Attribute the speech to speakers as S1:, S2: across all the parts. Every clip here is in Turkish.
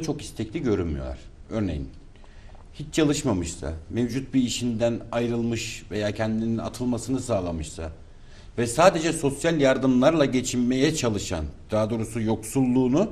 S1: çok istekli görünmüyorlar. Örneğin hiç çalışmamışsa, mevcut bir işinden ayrılmış veya kendinin atılmasını sağlamışsa ve sadece sosyal yardımlarla geçinmeye çalışan, daha doğrusu yoksulluğunu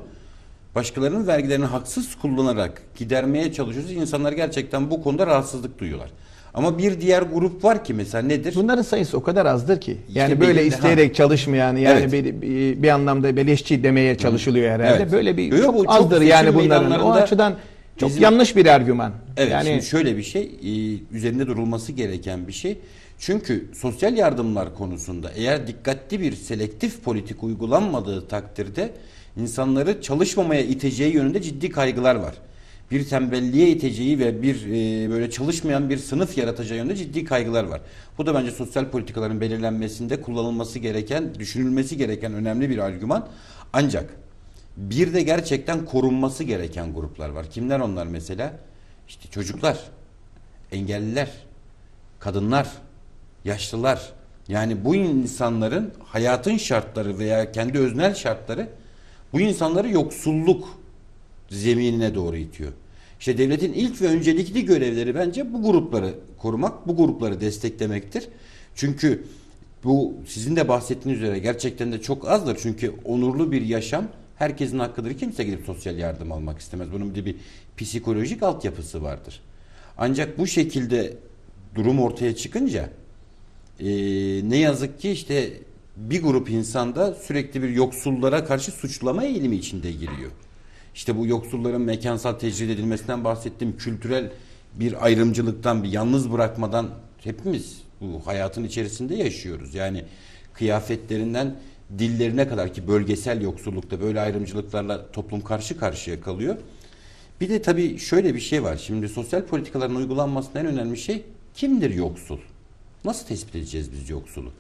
S1: başkalarının vergilerini haksız kullanarak gidermeye çalışıyorsa insanlar gerçekten bu konuda rahatsızlık duyuyorlar. Ama bir diğer grup var ki mesela nedir?
S2: Bunların sayısı o kadar azdır ki. Yani
S1: İşte
S2: böyle
S1: belirli-
S2: isteyerek çalışmayan yani
S1: Evet.
S2: bir, bir, bir anlamda beleşçi demeye çalışılıyor herhalde.
S1: Evet.
S2: Böyle bir
S1: Yok,
S2: çok,
S1: çok
S2: azdır yani bunların. O açıdan çok
S1: bizim-
S2: yanlış bir argüman.
S1: Evet
S2: yani
S1: şimdi şöyle bir şey e, üzerinde durulması gereken bir şey. Çünkü sosyal yardımlar konusunda eğer dikkatli bir selektif politik uygulanmadığı takdirde insanları çalışmamaya iteceği yönünde ciddi kaygılar var. Bir tembelliğe iteceği ve bir e, böyle çalışmayan bir sınıf yaratacağı yönünde ciddi kaygılar var. Bu da bence sosyal politikaların belirlenmesinde kullanılması gereken, düşünülmesi gereken önemli bir argüman. Ancak bir de gerçekten korunması gereken gruplar var. Kimler onlar mesela? İşte çocuklar, engelliler, kadınlar, yaşlılar. Yani bu insanların hayatın şartları veya kendi öznel şartları bu insanları yoksulluk zeminine doğru itiyor. İşte devletin ilk ve öncelikli görevleri bence bu grupları korumak, bu grupları desteklemektir. Çünkü bu sizin de bahsettiğiniz üzere gerçekten de çok azdır. Çünkü onurlu bir yaşam herkesin hakkıdır. Kimse gidip sosyal yardım almak istemez. Bunun bir de bir psikolojik altyapısı vardır. Ancak bu şekilde durum ortaya çıkınca e, ne yazık ki işte bir grup insanda sürekli bir yoksullara karşı suçlama eğilimi içinde giriyor. İşte bu yoksulların mekansal tecrid edilmesinden bahsettiğim kültürel bir ayrımcılıktan, bir yalnız bırakmadan hepimiz bu hayatın içerisinde yaşıyoruz. Yani kıyafetlerinden dillerine kadar ki bölgesel yoksullukta böyle ayrımcılıklarla toplum karşı karşıya kalıyor. Bir de tabii şöyle bir şey var. Şimdi sosyal politikaların uygulanmasında en önemli şey kimdir yoksul? Nasıl tespit edeceğiz biz yoksulu?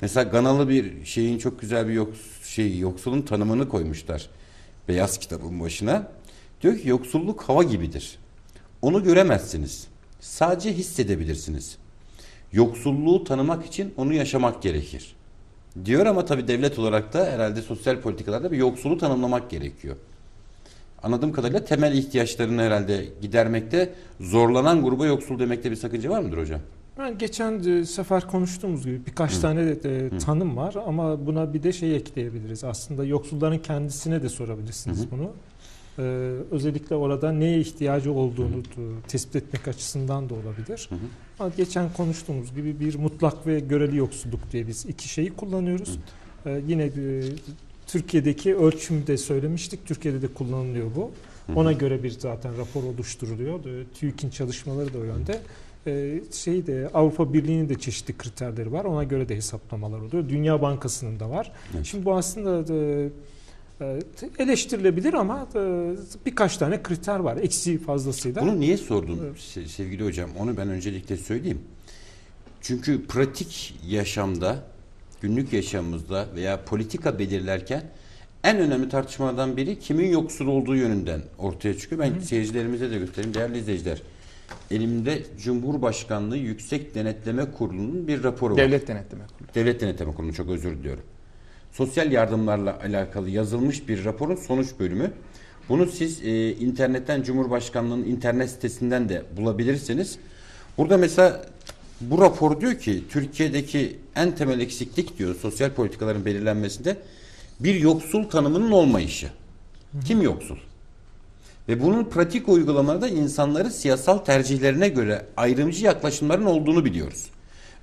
S1: Mesela Ganalı bir şeyin çok güzel bir yok, şey yoksulun tanımını koymuşlar. Beyaz kitabın başına. Diyor ki yoksulluk hava gibidir. Onu göremezsiniz. Sadece hissedebilirsiniz. Yoksulluğu tanımak için onu yaşamak gerekir. Diyor ama tabii devlet olarak da herhalde sosyal politikalarda bir yoksulu tanımlamak gerekiyor. Anladığım kadarıyla temel ihtiyaçlarını herhalde gidermekte zorlanan gruba yoksul demekte bir sakınca var mıdır hocam?
S3: Ben geçen e, sefer konuştuğumuz gibi birkaç tane de, e, tanım var ama buna bir de şey ekleyebiliriz. Aslında yoksulların kendisine de sorabilirsiniz
S1: Hı hı.
S3: bunu. Ee, özellikle orada neye ihtiyacı olduğunu e, tespit etmek açısından da olabilir.
S1: Hı hı.
S3: Ama geçen konuştuğumuz gibi bir mutlak ve göreli yoksulluk diye biz iki şeyi kullanıyoruz. Ee, yine e, Türkiye'deki ölçümde söylemiştik. Türkiye'de de kullanılıyor bu. Ona göre bir zaten rapor oluşturuluyor. E, TÜİK'in çalışmaları da o yönde. Ee, şey de Avrupa Birliği'nin de çeşitli kriterleri var. Ona göre de hesaplamalar oluyor. Dünya Bankası'nın da var.
S1: Evet.
S3: Şimdi bu aslında e, e, eleştirilebilir ama e, birkaç tane kriter var. Eksiği fazlasıyla.
S1: Bunu niye sordum
S3: Evet.
S1: se- sevgili hocam? Onu ben öncelikle söyleyeyim. Çünkü pratik yaşamda, günlük yaşamımızda veya politika belirlerken en önemli tartışmalardan biri kimin yoksul olduğu yönünden ortaya çıkıyor. Ben seyircilerimize de göstereyim. Değerli izleyiciler, elimde Cumhurbaşkanlığı Yüksek Denetleme Kurulu'nun bir raporu var.
S2: devlet denetleme. kurulu.
S1: Devlet Denetleme Kurulu çok özür diliyorum. Sosyal yardımlarla alakalı yazılmış bir raporun sonuç bölümü. Bunu siz e, internetten Cumhurbaşkanlığı'nın internet sitesinden de bulabilirsiniz. Burada mesela bu rapor diyor ki Türkiye'deki en temel eksiklik diyor sosyal politikaların belirlenmesinde bir yoksul tanımının olmayışı. Kim yoksul? Ve bunun pratik uygulamalarda insanları siyasal tercihlerine göre ayrımcı yaklaşımların olduğunu biliyoruz.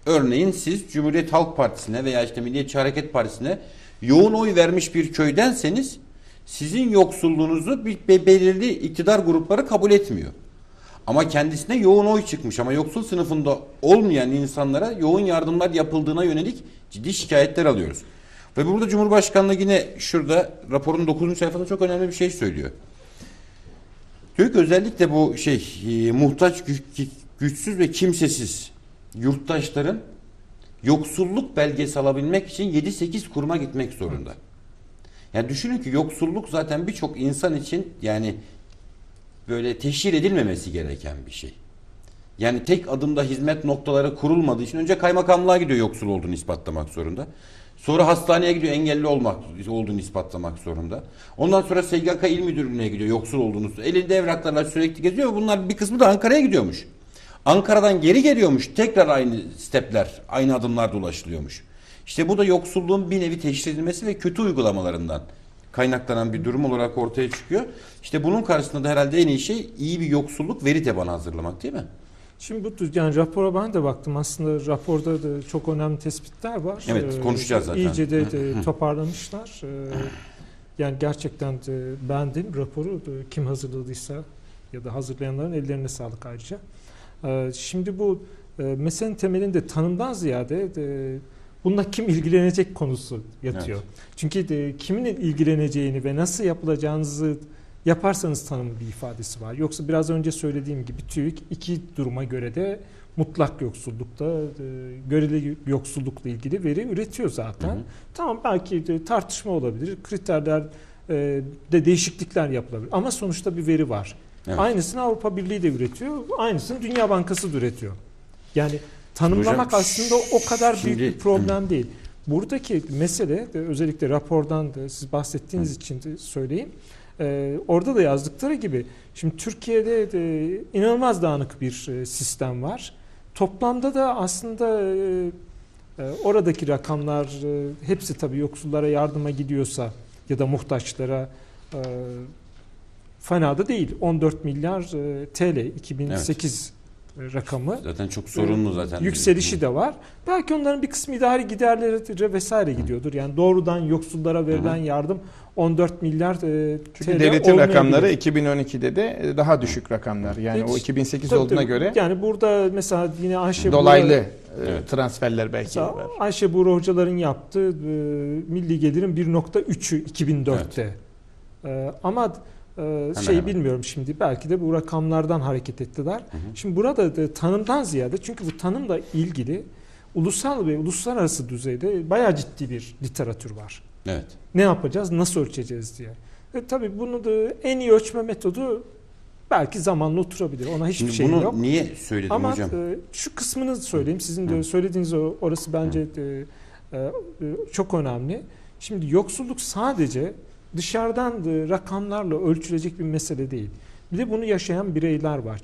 S1: Örneğin siz Cumhuriyet Halk Partisi'ne veya işte Milliyetçi Hareket Partisi'ne yoğun oy vermiş bir köydenseniz sizin yoksulluğunuzu bir be- belirli iktidar grupları kabul etmiyor. Ama kendisine yoğun oy çıkmış ama yoksul sınıfında olmayan insanlara yoğun yardımlar yapıldığına yönelik ciddi şikayetler alıyoruz. Ve burada Cumhurbaşkanlığı yine şurada raporun 9. sayfada çok önemli bir şey söylüyor. Diyor ki özellikle bu şey e, muhtaç gü- güçsüz ve kimsesiz yurttaşların yoksulluk belgesi alabilmek için 7-8 kuruma gitmek zorunda. Yani düşünün ki yoksulluk zaten birçok insan için yani böyle teşhir edilmemesi gereken bir şey. Yani tek adımda hizmet noktaları kurulmadığı için önce kaymakamlığa gidiyor yoksul olduğunu ispatlamak zorunda. Sonra hastaneye gidiyor engelli olmak olduğunu ispatlamak zorunda. Ondan sonra SGK il müdürlüğüne gidiyor yoksul olduğunu. Elinde evraklarla sürekli geziyor. Bunlar bir kısmı da Ankara'ya gidiyormuş. Ankara'dan geri geliyormuş. Tekrar aynı stepler, aynı adımlarda ulaşılıyormuş. İşte bu da yoksulluğun bir nevi teşhis edilmesi ve kötü uygulamalarından kaynaklanan bir durum olarak ortaya çıkıyor. İşte bunun karşısında da herhalde en iyi şey iyi bir yoksulluk veri tabanı hazırlamak değil mi?
S3: Şimdi bu yani rapora ben de baktım aslında raporda da çok önemli tespitler var.
S1: Evet,
S3: Ee,
S1: konuşacağız zaten.
S3: İyice de, de toparlamışlar. Ee, yani gerçekten de beğendim raporu kim hazırladıysa ya da hazırlayanların ellerine sağlık ayrıca. Ee, şimdi bu e, meselenin temelinde tanımdan ziyade de, bununla kim ilgilenecek konusu yatıyor. Çünkü de, kimin ilgileneceğini ve nasıl yapılacağınızı yaparsanız tanımın bir ifadesi var. Yoksa biraz önce söylediğim gibi TÜİK iki duruma göre de mutlak yoksullukta, e, göreli yoksullukla ilgili veri üretiyor zaten.
S1: Hı hı.
S3: Tamam belki de tartışma olabilir, kriterler e, de değişiklikler yapılabilir ama sonuçta bir veri var.
S1: Evet.
S3: Aynısını Avrupa Birliği de üretiyor, aynısını Dünya Bankası da üretiyor. Yani tanımlamak
S1: Hocam,
S3: aslında o kadar büyük
S1: şimdi-
S3: bir problem değil. Buradaki mesele de özellikle rapordan da siz bahsettiğiniz için de söyleyeyim. Ee, orada da yazdıkları gibi şimdi Türkiye'de de inanılmaz dağınık bir e, sistem var. Toplamda da aslında e, e, oradaki rakamlar e, hepsi tabii yoksullara yardıma gidiyorsa ya da muhtaçlara e, fena da değil. 14 milyar e, TL 2008 rakamı.
S1: Zaten çok sorunlu zaten.
S3: Yükselişi de var. Belki onların bir kısmı idari giderlere vesaire gidiyordur. Yani doğrudan yoksullara verilen yardım 14 milyar e,
S2: Çünkü
S3: TL
S2: devletin rakamları 2012'de de e, daha düşük rakamlar. Yani
S3: Hiç-
S2: o 2008
S3: Tabii
S2: olduğuna
S3: tabii.
S2: göre
S3: yani burada mesela yine Ayşe
S2: dolaylı
S3: Buğra-
S2: e,
S1: Evet.
S2: transferler belki var.
S3: Ayşe Buğra hocaların yaptığı e, milli gelirin 1.3'ü 2004'te. E, ama e, şey
S1: hemen.
S3: bilmiyorum şimdi belki de bu rakamlardan hareket ettiler. Şimdi burada da tanımdan ziyade çünkü bu tanımla ilgili ulusal ve uluslararası düzeyde bayağı ciddi bir literatür var.
S1: Evet.
S3: Ne yapacağız, nasıl ölçeceğiz diye. E, tabii bunu da en iyi ölçme metodu belki zamanla oturabilir. Ona hiçbir
S1: Şimdi
S3: şey
S1: bunu
S3: yok.
S1: niye söyledim
S3: Ama
S1: hocam?
S3: e, şu kısmını söyleyeyim. Sizin de
S1: Hı.
S3: söylediğiniz orası bence e, e, çok önemli. Şimdi yoksulluk sadece dışarıdan da rakamlarla ölçülecek bir mesele değil. Bir de bunu yaşayan bireyler var.